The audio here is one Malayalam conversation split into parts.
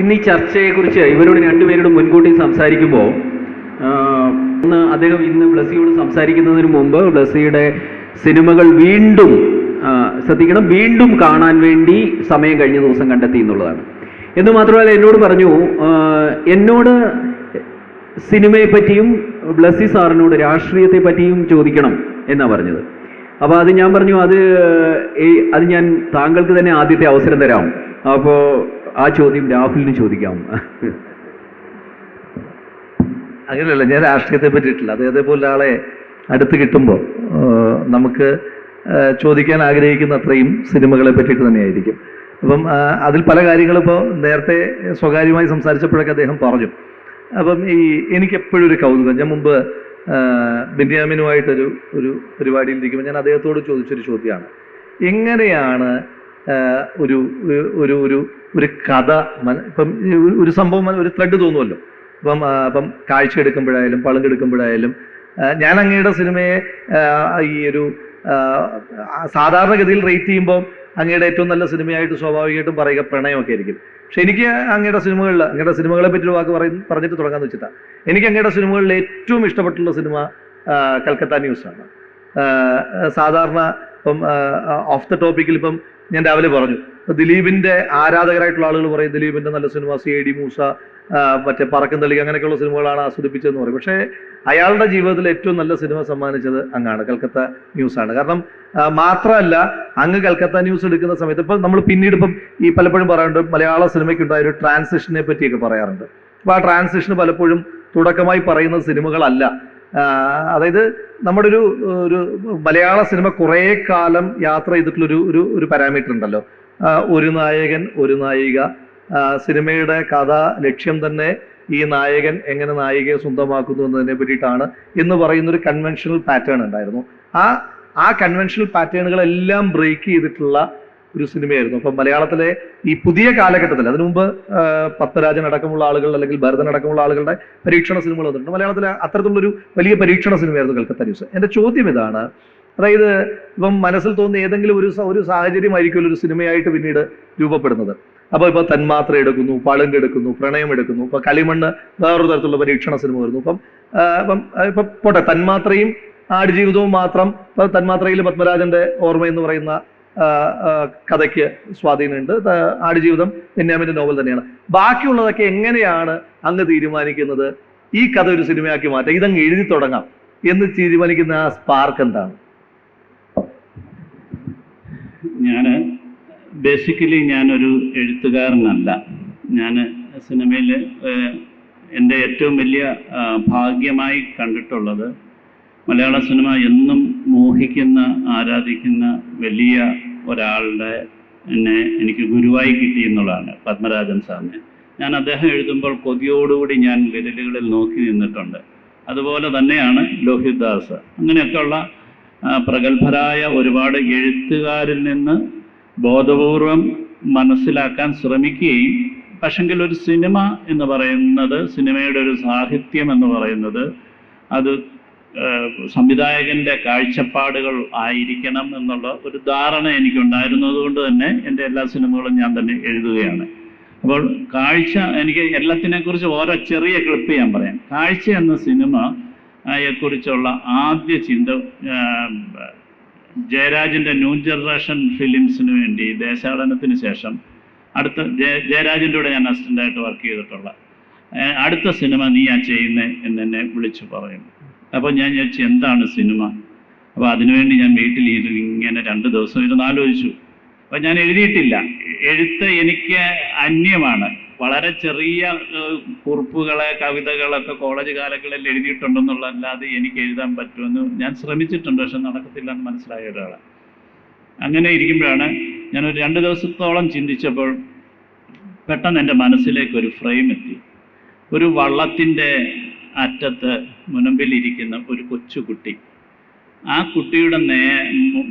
ഇന്ന് ഈ ചർച്ചയെക്കുറിച്ച് ഇവരോട് രണ്ടുപേരോടും മുൻകൂട്ടി സംസാരിക്കുമ്പോൾ ഇന്ന് അദ്ദേഹം ഇന്ന് ബ്ലസ്സിയോട് സംസാരിക്കുന്നതിന് മുമ്പ് ബ്ലസ്സിയുടെ സിനിമകൾ വീണ്ടും ശ്രദ്ധിക്കണം വീണ്ടും കാണാൻ വേണ്ടി സമയം കഴിഞ്ഞ ദിവസം കണ്ടെത്തി എന്നുള്ളതാണ്. എന്ന് മാത്രമല്ല എന്നോട് പറഞ്ഞു എന്നോട് സിനിമയെ പറ്റിയും ബ്ലസ്സി സാറിനോട് രാഷ്ട്രീയത്തെ പറ്റിയും ചോദിക്കണം എന്നാ പറഞ്ഞത്. അപ്പോൾ അത് ഞാൻ പറഞ്ഞു അത് അത് ഞാൻ താങ്കൾക്ക് തന്നെ ആദ്യത്തെ അവസരം തരാം. അപ്പോൾ ആ ചോദ്യം രാഹുലിന് ചോദിക്കാം. അങ്ങനെയല്ല ഞാൻ രാഷ്ട്രീയത്തെ പറ്റിയിട്ടില്ല. അദ്ദേഹത്തെ പോലെ ആളെ അടുത്ത് കിട്ടുമ്പോൾ നമുക്ക് ചോദിക്കാൻ ആഗ്രഹിക്കുന്ന അത്രയും സിനിമകളെ പറ്റിയിട്ട് തന്നെയായിരിക്കും. അപ്പം അതിൽ പല കാര്യങ്ങളും ഇപ്പോൾ നേരത്തെ സ്വകാര്യമായി സംസാരിച്ചപ്പോഴൊക്കെ അദ്ദേഹം പറഞ്ഞു. അപ്പം ഈ എനിക്ക് എപ്പോഴും ഒരു കൗതുകം. ഞാൻ മുമ്പ് ബെന്യാമിനുമായിട്ടൊരു ഒരു പരിപാടിയിൽ ഇരിക്കുമ്പോൾ ഞാൻ അദ്ദേഹത്തോട് ചോദിച്ചൊരു ചോദ്യമാണ്. എങ്ങനെയാണ് ഒരു ഒരു ഒരു ഒരു കഥ ഇപ്പം ഒരു- സംഭവം ഒരു ത്രെഡ് തോന്നുമല്ലോ ഇപ്പം ഇപ്പം കാഴ്ച എടുക്കുമ്പോഴായാലും പളുങ്കെടുക്കുമ്പോഴായാലും ഞാൻ അങ്ങയുടെ സിനിമയെ ഈ ഒരു സാധാരണഗതിയിൽ റേറ്റ് ചെയ്യുമ്പോൾ അങ്ങയുടെ ഏറ്റവും നല്ല സിനിമയായിട്ട് സ്വാഭാവികമായിട്ടും പറയുക പ്രണയമൊക്കെ ആയിരിക്കും. പക്ഷെ എനിക്ക് അങ്ങയുടെ സിനിമകളിൽ അങ്ങയുടെ സിനിമകളെ പറ്റി ഒരു വാക്ക് പറയും പറഞ്ഞിട്ട് തുടങ്ങാന്ന് വെച്ചിട്ടാണ് എനിക്ക് അങ്ങയുടെ സിനിമകളിൽ ഏറ്റവും ഇഷ്ടപ്പെട്ടുള്ള സിനിമ കൽക്കത്ത ന്യൂസാണ്. സാധാരണ ഇപ്പം ഓഫ് ദ ടോപ്പിക്കിൽ ഇപ്പം ഞാൻ രാവിലെ പറഞ്ഞു. ദിലീപിന്റെ ആരാധകരായിട്ടുള്ള ആളുകൾ പറയും ദിലീപിന്റെ നല്ല സിനിമ സി ഡി മൂസ മറ്റേ പറക്കം തളിക അങ്ങനെയൊക്കെയുള്ള സിനിമകളാണ് ആസ്വദിപ്പിച്ചതെന്ന് പറയും. പക്ഷേ അയാളുടെ ജീവിതത്തിൽ ഏറ്റവും നല്ല സിനിമ സമ്മാനിച്ചത് അങ്ങാണ് കൽക്കത്ത ന്യൂസ് ആണ് കാരണം മാത്രമല്ല അങ്ങ് കൽക്കത്ത ന്യൂസ് എടുക്കുന്ന സമയത്ത് ഇപ്പം നമ്മൾ പിന്നീട് ഇപ്പം ഈ പലപ്പോഴും പറയാറുണ്ട് മലയാള സിനിമയ്ക്ക് സിനിമയ്ക്കുണ്ടായ ഒരു ട്രാൻസിഷനെ പറ്റിയൊക്കെ പറയാറുണ്ട്. അപ്പോൾ ആ ട്രാൻസിഷൻ പലപ്പോഴും തുടക്കമായി പറയുന്ന സിനിമകളല്ല. അതായത് നമ്മുടെ ഒരു ഒരു മലയാള സിനിമ കുറേ കാലം യാത്ര ചെയ്തിട്ടുള്ള ഒരു ഒരു പാരാമീറ്റർ ഉണ്ടല്ലോ. ഒരു നായകൻ ഒരു നായിക. സിനിമയുടെ കഥ ലക്ഷ്യം തന്നെ ഈ നായകൻ എങ്ങനെ നായികയെ സ്വന്തമാക്കുന്നു എന്നതിനെ പറ്റിയിട്ടാണ് എന്ന് പറയുന്ന ഒരു കൺവെൻഷണൽ പാറ്റേൺ ഉണ്ടായിരുന്നു. ആ ആ കൺവെൻഷണൽ പാറ്റേണുകളെല്ലാം ബ്രേക്ക് ചെയ്തിട്ടുള്ള ഒരു സിനിമയായിരുന്നു. അപ്പം മലയാളത്തിലെ ഈ പുതിയ കാലഘട്ടത്തിൽ അതിനു മുമ്പ് പത്മരാജൻ അടക്കമുള്ള ആളുകൾ അല്ലെങ്കിൽ ഭരതൻ അടക്കമുള്ള ആളുകളുടെ പരീക്ഷണ സിനിമകൾ വന്നിട്ടുണ്ട്. മലയാളത്തിലെ അത്തരത്തിലുള്ളൊരു വലിയ പരീക്ഷണ സിനിമയായിരുന്നു കൽക്കത്ത ന്യൂസ്. എന്റെ ചോദ്യം ഇതാണ് അതായത് ഇപ്പം മനസ്സിൽ തോന്നുന്ന ഏതെങ്കിലും ഒരു ഒരു സാഹചര്യമായിരിക്കുമല്ലോ ഒരു സിനിമയായിട്ട് പിന്നീട് രൂപപ്പെടുന്നത്. അപ്പോൾ ഇപ്പോൾ തന്മാത്ര എടുക്കുന്നു പളുങ്ക് എടുക്കുന്നു പ്രണയം എടുക്കുന്നു ഇപ്പൊ കളിമണ്ണ് വേറൊരു തരത്തിലുള്ള പരീക്ഷണ സിനിമ വരുന്നു. അപ്പം ഇപ്പം ഇപ്പം പോട്ടെ തന്മാത്രയും ആടുജീവിതവും മാത്രം ഇപ്പൊ തന്മാത്രയിൽ പത്മരാജന്റെ ഓർമ്മ എന്ന് പറയുന്ന കഥയ്ക്ക് സ്വാധീനമുണ്ട്. ആടുജീവിതം ബെന്യാമിന്റെ നോവൽ തന്നെയാണ്. ബാക്കിയുള്ളതൊക്കെ എങ്ങനെയാണ് അങ്ങ് തീരുമാനിക്കുന്നത്? ഈ കഥ ഒരു സിനിമയാക്കി മാറ്റാം ഇതങ്ങ് എഴുതി തുടങ്ങാം. എന്ന് തീരുമാനിക്കുന്ന ആ സ്പാർക്ക് എന്താണ്? ഞാൻ ബേസിക്കലി ഞാനൊരു എഴുത്തുകാരനല്ല. ഞാൻ സിനിമയിൽ എന്റെ ഏറ്റവും വലിയ ഭാഗ്യമായി കണ്ടിട്ടുള്ളത് മലയാള സിനിമ എന്നും മോഹിക്കുന്ന ആരാധിക്കുന്ന വലിയ ഒരാളുടെ എന്നെ എനിക്ക് ഗുരുവായി കിട്ടി എന്നുള്ളതാണ് പത്മരാജൻ സാറിനെ. ഞാൻ അദ്ദേഹം എഴുതുമ്പോൾ കൊതിയോടുകൂടി ഞാൻ വിരലുകളിൽ നോക്കി നിന്നിട്ടുണ്ട്. അതുപോലെ തന്നെയാണ് ലോഹിത് ദാസ്. അങ്ങനെയൊക്കെയുള്ള പ്രഗത്ഭരായ ഒരുപാട് എഴുത്തുകാരിൽ നിന്ന് ബോധപൂർവം മനസ്സിലാക്കാൻ ശ്രമിക്കുകയും പക്ഷെങ്കിൽ ഒരു സിനിമ എന്ന് പറയുന്നത് സിനിമയുടെ ഒരു സാഹിത്യം എന്ന് പറയുന്നത് അത് സംവിധായകന്റെ കാഴ്ചപ്പാടുകൾ ആയിരിക്കണം എന്നുള്ള ഒരു ധാരണ എനിക്കുണ്ടായിരുന്നത് കൊണ്ട് തന്നെ എന്റെ എല്ലാ സിനിമകളും ഞാൻ തന്നെ എഴുതുകയാണ്. അപ്പോൾ കാഴ്ച എനിക്ക് എല്ലാത്തിനെക്കുറിച്ച് ഓരോ ചെറിയ ക്ലിപ്പ് ഞാൻ പറയാം. കാഴ്ച എന്ന സിനിമ യെക്കുറിച്ചുള്ള ആദ്യ ചിന്ത ജയരാജന്റെ ന്യൂ ജനറേഷൻ ഫിലിംസിന് വേണ്ടി ദേശാടനത്തിന് ശേഷം അടുത്ത ജയ ജയരാജന്റെ കൂടെ ഞാൻ അസിസ്റ്റന്റായിട്ട് വർക്ക് ചെയ്തിട്ടുള്ള അടുത്ത സിനിമ നീ ആ ചെയ്യുന്നേ എന്ന് വിളിച്ചു പറയും അപ്പോൾ ഞാൻ വിചാരിച്ചു എന്താണ് സിനിമ? അപ്പോൾ അതിനുവേണ്ടി ഞാൻ വീട്ടിൽ ഇരുന്ന് ഇങ്ങനെ രണ്ട് ദിവസം ഇരുന്ന് ആലോചിച്ചു. അപ്പോൾ ഞാൻ എഴുതിയിട്ടില്ല. എഴുത്ത് എനിക്ക് അന്യമാണ്. വളരെ ചെറിയ കുറിപ്പുകളെ കവിതകളൊക്കെ കോളേജ് കാലങ്ങളിൽ എഴുതിയിട്ടുണ്ടെന്നുള്ളതല്ലാതെ എനിക്ക് എഴുതാൻ പറ്റുമെന്ന് ഞാൻ ശ്രമിച്ചിട്ടുണ്ട് പക്ഷെ നടക്കത്തില്ല എന്ന് മനസ്സിലായ ഒരാളാണ്. അങ്ങനെ ഇരിക്കുമ്പോഴാണ് ഞാൻ ഒരു രണ്ട് ദിവസത്തോളം ചിന്തിച്ചപ്പോൾ പെട്ടെന്ന് എന്റെ മനസ്സിലേക്ക് ഒരു ഫ്രെയിം എത്തി. ഒരു വള്ളത്തിന്റെ അറ്റത്ത് മുനമ്പിലിരിക്കുന്ന ഒരു കൊച്ചുകുട്ടി. ആ കുട്ടിയുടെ നേ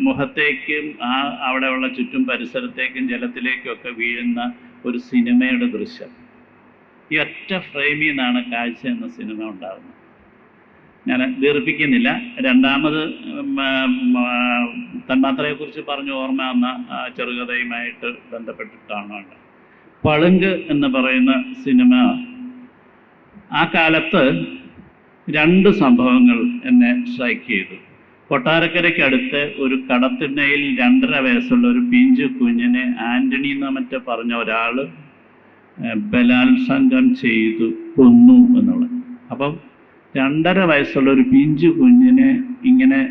മുഖത്തേക്കും ആ അവിടെയുള്ള ചുറ്റും പരിസരത്തേക്കും ജലത്തിലേക്കും ഒക്കെ വീഴുന്ന ഒരു സിനിമയുടെ ദൃശ്യം. ഈ ഒറ്റ ഫ്രെയിമിൽ നിന്നാണ് കാഴ്ച എന്ന സിനിമ ഉണ്ടാകുന്നത് ഞാൻ ദീർഘിപ്പിക്കുന്നില്ല രണ്ടാമത് തന്മാത്രയെക്കുറിച്ച് പറഞ്ഞു ഓർമ്മ എന്ന ചെറുകഥയുമായിട്ട് ബന്ധപ്പെട്ടിട്ടാണ് പളുങ്ക് എന്ന് പറയുന്ന സിനിമ ആ കാലത്ത് രണ്ട് സംഭവങ്ങൾ എന്നെ സ്ട്രൈക്ക് ചെയ്തു. കൊട്ടാരക്കരയ്ക്കടുത്ത് ഒരു കടത്തിണ്ണയിൽ രണ്ടര വയസ്സുള്ള ഒരു പിഞ്ചു കുഞ്ഞിനെ ആന്റണി എന്ന മറ്റേ പറഞ്ഞ ഒരാൾ ബലാത്സംഗം ചെയ്തു കൊന്നു എന്നുള്ളത്. അപ്പം രണ്ടര വയസ്സുള്ള ഒരു പിഞ്ചു കുഞ്ഞിനെ ഇങ്ങനെ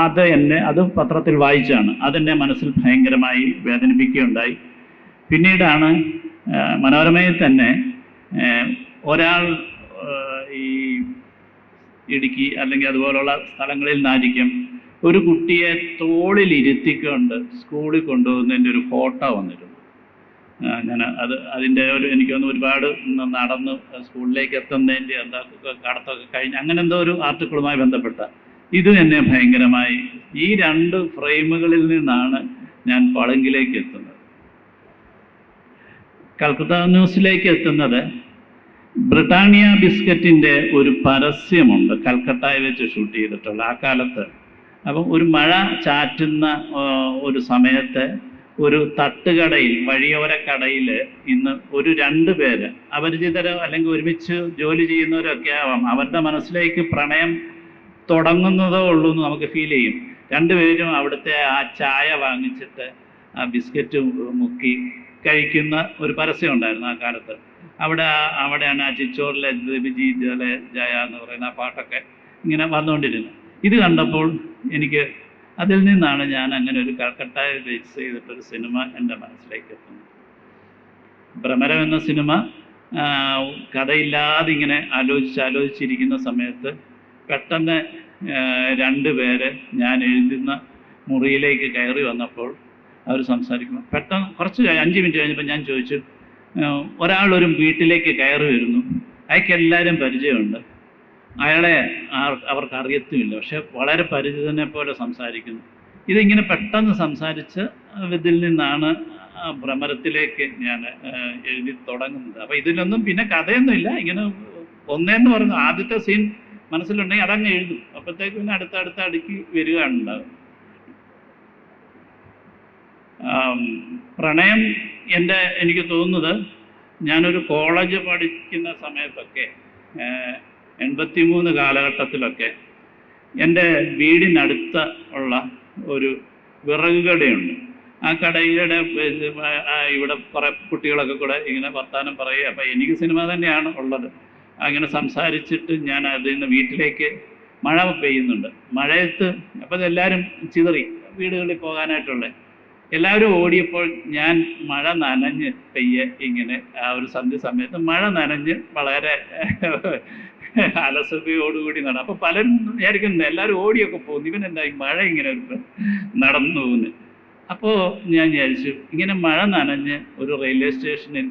അത് എന്നെ അത് പത്രത്തിൽ വായിച്ചാണ്. അതെന്നെ മനസ്സിൽ ഭയങ്കരമായി വേദനിപ്പിക്കുകയുണ്ടായി. പിന്നീടാണ് മനോരമയിൽ തന്നെ ഒരാൾ ഇടുക്കി അല്ലെങ്കിൽ അതുപോലുള്ള സ്ഥലങ്ങളിൽ നിന്നായിരിക്കും ഒരു കുട്ടിയെ തോളിൽ ഇരുത്തിക്കൊണ്ട് സ്കൂളിൽ കൊണ്ടുപോകുന്നതിന്റെ ഒരു ഫോട്ടോ വന്നിരുന്നു. ഞാൻ അത് അതിന്റെ ഒരു എനിക്ക് തോന്നുന്നു ഒരുപാട് നടന്ന് സ്കൂളിലേക്ക് എത്തുന്നതിന്റെ എന്താ കടത്തൊക്കെ കഴിഞ്ഞ് അങ്ങനെ എന്തോ ഒരു ആർട്ടിക്കിളുമായി ബന്ധപ്പെട്ട ഇത് എന്നെ ഭയങ്കരമായി ഈ രണ്ട് ഫ്രെയിമുകളിൽ നിന്നാണ് ഞാൻ പളുങ്കിലേക്ക് എത്തുന്നത്. കൽക്കത്ത ന്യൂസിലേക്ക് എത്തുന്നത് ബ്രിട്ടാനിയ ബിസ്ക്കറ്റിന്റെ ഒരു പരസ്യമുണ്ട്. കൽക്കട്ടയിൽ വെച്ച് ഷൂട്ട് ചെയ്തിട്ടുള്ള ആ കാലത്ത്. അപ്പം ഒരു മഴ ചാറ്റുന്ന ഒരു സമയത്ത് ഒരു തട്ടുകടയിൽ വഴിയോര കടയിൽ ഇന്ന് ഒരു രണ്ട് പേര് അപരിചിതരോ അല്ലെങ്കിൽ ഒരുമിച്ച് ജോലി ചെയ്യുന്നവരൊക്കെ ആവാം. അവരുടെ മനസ്സിലേക്ക് പ്രണയം തുടങ്ങുന്നതോ ഉള്ളൂ എന്ന് നമുക്ക് ഫീൽ ചെയ്യും. രണ്ടുപേരും അവിടുത്തെ ആ ചായ വാങ്ങിച്ചിട്ട് ആ ബിസ്ക്കറ്റ് മുക്കി കഴിക്കുന്ന ഒരു പരസ്യം ഉണ്ടായിരുന്നു ആ കാലത്ത്. അവിടെ അവിടെയാണ് ആ ചിച്ചോറിലെ വിജി ജല ജയ എന്ന് പറയുന്ന ആ പാട്ടൊക്കെ ഇങ്ങനെ വന്നുകൊണ്ടിരുന്നു ഇത് കണ്ടപ്പോൾ എനിക്ക് അതിൽ നിന്നാണ് ഞാൻ അങ്ങനെ ഒരു കൽക്കട്ടയെ ബേസ് ചെയ്തിട്ടൊരു സിനിമ എന്റെ മനസ്സിലേക്ക് എത്തുന്നത്. ഭ്രമരം എന്ന സിനിമ കഥയില്ലാതെ ഇങ്ങനെ ആലോചിച്ച് ആലോചിച്ചിരിക്കുന്ന സമയത്ത് പെട്ടെന്ന് രണ്ട് പേര് ഞാൻ എഴുതുന്ന മുറിയിലേക്ക് കയറി വന്നപ്പോൾ അവർ സംസാരിക്കുന്നു പെട്ടെന്ന് കുറച്ച് അഞ്ച് മിനിറ്റ് കഴിഞ്ഞപ്പോൾ ഞാൻ ചോദിച്ചു ഒരാളൊരു വീട്ടിലേക്ക് കയറി വരുന്നു. അയാൾക്ക് എല്ലാവരും പരിചയമുണ്ട്. അയാളെ അവർക്ക് അറിയത്തുമില്ല പക്ഷെ വളരെ പരിചിതനെ പോലെ സംസാരിക്കുന്നു. ഇതിങ്ങനെ പെട്ടെന്ന് സംസാരിച്ച് ഇതിൽ നിന്നാണ് ഭ്രമരത്തിലേക്ക് ഞാൻ എഴുതി തുടങ്ങുന്നത്. അപ്പോൾ ഇതിലൊന്നും പിന്നെ കഥയൊന്നുമില്ല. ഇങ്ങനെ ഒന്നേന്ന് പറഞ്ഞു ആദ്യത്തെ സീൻ മനസ്സിലുണ്ടെങ്കിൽ അതങ്ങ് എഴുതും. അപ്പോഴത്തേക്ക് പിന്നെ അടുത്ത അടുത്ത അടുക്കി വരികയാണുണ്ടാവും പ്രണയം എന്റെ എനിക്ക് തോന്നുന്നത് ഞാനൊരു കോളേജ് പഠിക്കുന്ന സമയത്തൊക്കെ എൺപത്തി മൂന്ന് കാലഘട്ടത്തിലൊക്കെ എന്റെ വീടിനടുത്ത ഉള്ള ഒരു വിറക് കടയുണ്ട്. ആ കടയുടെ ഇവിടെ കുറേ കുട്ടികളൊക്കെ കൂടെ ഇങ്ങനെ വർത്തമാനം പറയുക. അപ്പം എനിക്ക് സിനിമ തന്നെയാണ് ഉള്ളത്. അങ്ങനെ സംസാരിച്ചിട്ട് ഞാൻ അതിൽ നിന്ന് വീട്ടിലേക്ക് മഴ പെയ്യുന്നുണ്ട്. മഴയത്ത് അപ്പം എല്ലാവരും ചിതറി വീടുകളിൽ പോകാനായിട്ടുള്ള എല്ലാവരും ഓടിയപ്പോൾ ഞാൻ മഴ നനഞ്ഞ് പെയ്യെ ഇങ്ങനെ ആ ഒരു സന്ധ്യ സമയത്ത് മഴ നനഞ്ഞ് വളരെ അലസതയോടുകൂടി നടന്നു. അപ്പൊ പലരും വിചാരിക്കുന്നു എല്ലാവരും ഓടിയൊക്കെ പോകുന്നു. ഇവൻ എന്തായി മഴ ഇങ്ങനെ ഒരു നടന്നു പോകുന്നു അപ്പോൾ ഞാൻ വിചാരിച്ചു ഇങ്ങനെ മഴ നനഞ്ഞ് ഒരു റെയിൽവേ സ്റ്റേഷനിൽ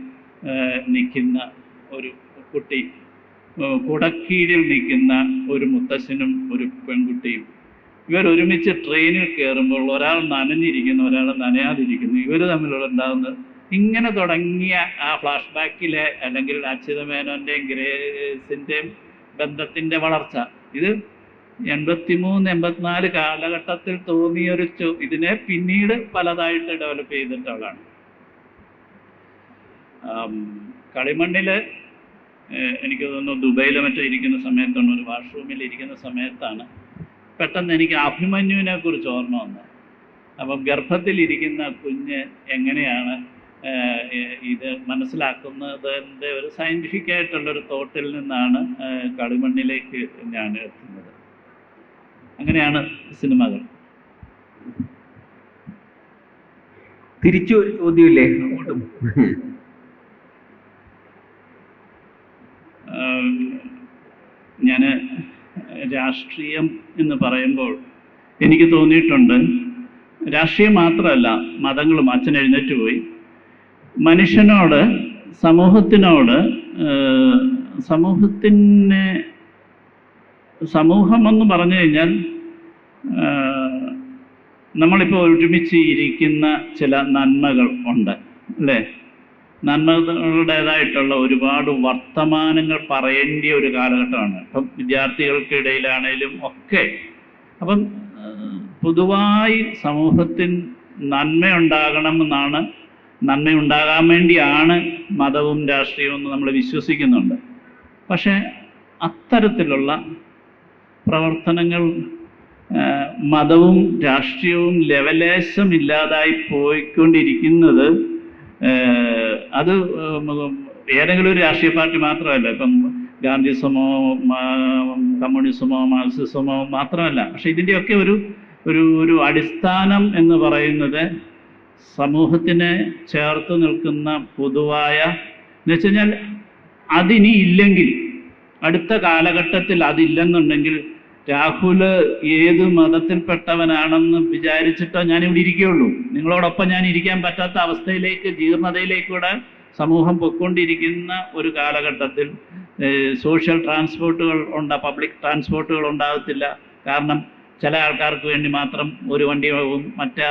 നിൽക്കുന്ന ഒരു കുട്ടി കുടക്കീഴിൽ നിൽക്കുന്ന ഒരു മുത്തശ്ശനും ഒരു പെൺകുട്ടിയും ഇവർ ഒരുമിച്ച് ട്രെയിനിൽ കയറുമ്പോൾ ഒരാൾ നനഞ്ഞിരിക്കുന്നു ഒരാൾ നനയാതിരിക്കുന്നു. ഇവർ തമ്മിലുള്ള ഉണ്ടാകുന്നത് ഇങ്ങനെ തുടങ്ങിയ ആ ഫ്ലാഷ് ബാക്കിലെ അല്ലെങ്കിൽ അച്യുതമേനോന്റെയും ഗ്രേസിന്റെയും ബന്ധത്തിന്റെ വളർച്ച. ഇത് എൺപത്തിമൂന്ന് എൺപത്തിനാല് കാലഘട്ടത്തിൽ തോന്നിയൊരു ഇതിനെ പിന്നീട് പലതായിട്ട് ഡെവലപ്പ് ചെയ്തിട്ടുള്ളതാണ്. കളിമണ്ണിൽ എനിക്ക് തോന്നുന്നു ദുബൈയിലെ മറ്റേ ഇരിക്കുന്ന സമയത്താണ് ഒരു വാഷ്റൂമിൽ ഇരിക്കുന്ന സമയത്താണ് പെട്ടെന്ന് എനിക്ക് അഭിമന്യുവിനെ കുറിച്ച് ഓർമ്മ വന്നു. അപ്പം ഗർഭത്തിലിരിക്കുന്ന കുഞ്ഞ് എങ്ങനെയാണ് ഇത് മനസ്സിലാക്കുന്നത് ഇത് മനസ്സിലാക്കുന്നതിന്റെ ഒരു സയന്റിഫിക് ആയിട്ടുള്ളൊരു തോട്ടിൽ നിന്നാണ് കളിമണ്ണിലേക്ക് ഞാൻ എത്തുന്നത്. അങ്ങനെയാണ് സിനിമകൾ. തിരിച്ചു ചോദ്യമില്ലേ? അങ്ങോട്ടും ഞാൻ രാഷ്ട്രീയം എന്ന് പറയുമ്പോൾ എനിക്ക് തോന്നിയിട്ടുണ്ട് രാഷ്ട്രീയം മാത്രമല്ല മതങ്ങളും അച്ഛൻ എഴുന്നേറ്റ് പോയി. മനുഷ്യനോട് സമൂഹത്തിനോട് സമൂഹത്തിനെ സമൂഹം എന്ന് പറഞ്ഞു കഴിഞ്ഞാൽ നമ്മളിപ്പോൾ ഒരുമിച്ച് ഇരിക്കുന്ന ചില നന്മകൾ ഉണ്ട് അല്ലേ? നന്മകളുടേതായിട്ടുള്ള ഒരുപാട് വർത്തമാനങ്ങൾ പറയേണ്ട ഒരു കാലഘട്ടമാണ്. ഇപ്പം വിദ്യാർത്ഥികൾക്കിടയിലാണേലും ഒക്കെ അപ്പം പൊതുവായി സമൂഹത്തിന് നന്മയുണ്ടാകണമെന്നാണ് നന്മയുണ്ടാകാൻ വേണ്ടിയാണ് മതവും രാഷ്ട്രീയവും നമ്മൾ വിശ്വസിക്കുന്നുണ്ട്. പക്ഷേ അത്തരത്തിലുള്ള പ്രവർത്തനങ്ങൾ മതവും രാഷ്ട്രീയവും ലെവലേശം ഇല്ലാതായി പോയിക്കൊണ്ടിരിക്കുന്നത് അത് ഏതെങ്കിലും ഒരു രാഷ്ട്രീയ പാർട്ടി മാത്രമല്ല. ഇപ്പം ഗാന്ധിസമോ കമ്മ്യൂണിസമോ മാർക്സിസമോ മാത്രമല്ല. പക്ഷെ ഇതിന്റെയൊക്കെ ഒരു ഒരു ഒരു അടിസ്ഥാനം എന്ന് പറയുന്നത് സമൂഹത്തിനെ ചേർത്ത് നിൽക്കുന്ന പൊതുവായ എന്ന് വെച്ച് കഴിഞ്ഞാൽ അതിനി ഇല്ലെങ്കിൽ അടുത്ത കാലഘട്ടത്തിൽ അതില്ലെന്നുണ്ടെങ്കിൽ രാഹുൽ ഏത് മതത്തിൽപ്പെട്ടവനാണെന്ന് വിചാരിച്ചിട്ടോ ഞാനിവിടെ ഇരിക്കുകയുള്ളൂ. നിങ്ങളോടൊപ്പം ഞാൻ ഇരിക്കാൻ പറ്റാത്ത അവസ്ഥയിലേക്ക് ജീർണതയിലേക്കൂടെ സമൂഹം പൊയ്ക്കൊണ്ടിരിക്കുന്ന ഒരു കാലഘട്ടത്തിൽ സോഷ്യൽ ട്രാൻസ്പോർട്ടുകൾ ഉണ്ട് പബ്ലിക് ട്രാൻസ്പോർട്ടുകൾ ഉണ്ടാകത്തില്ല. കാരണം ചില ആൾക്കാർക്ക് വേണ്ടി മാത്രം ഒരു വണ്ടി പോകും മറ്റേ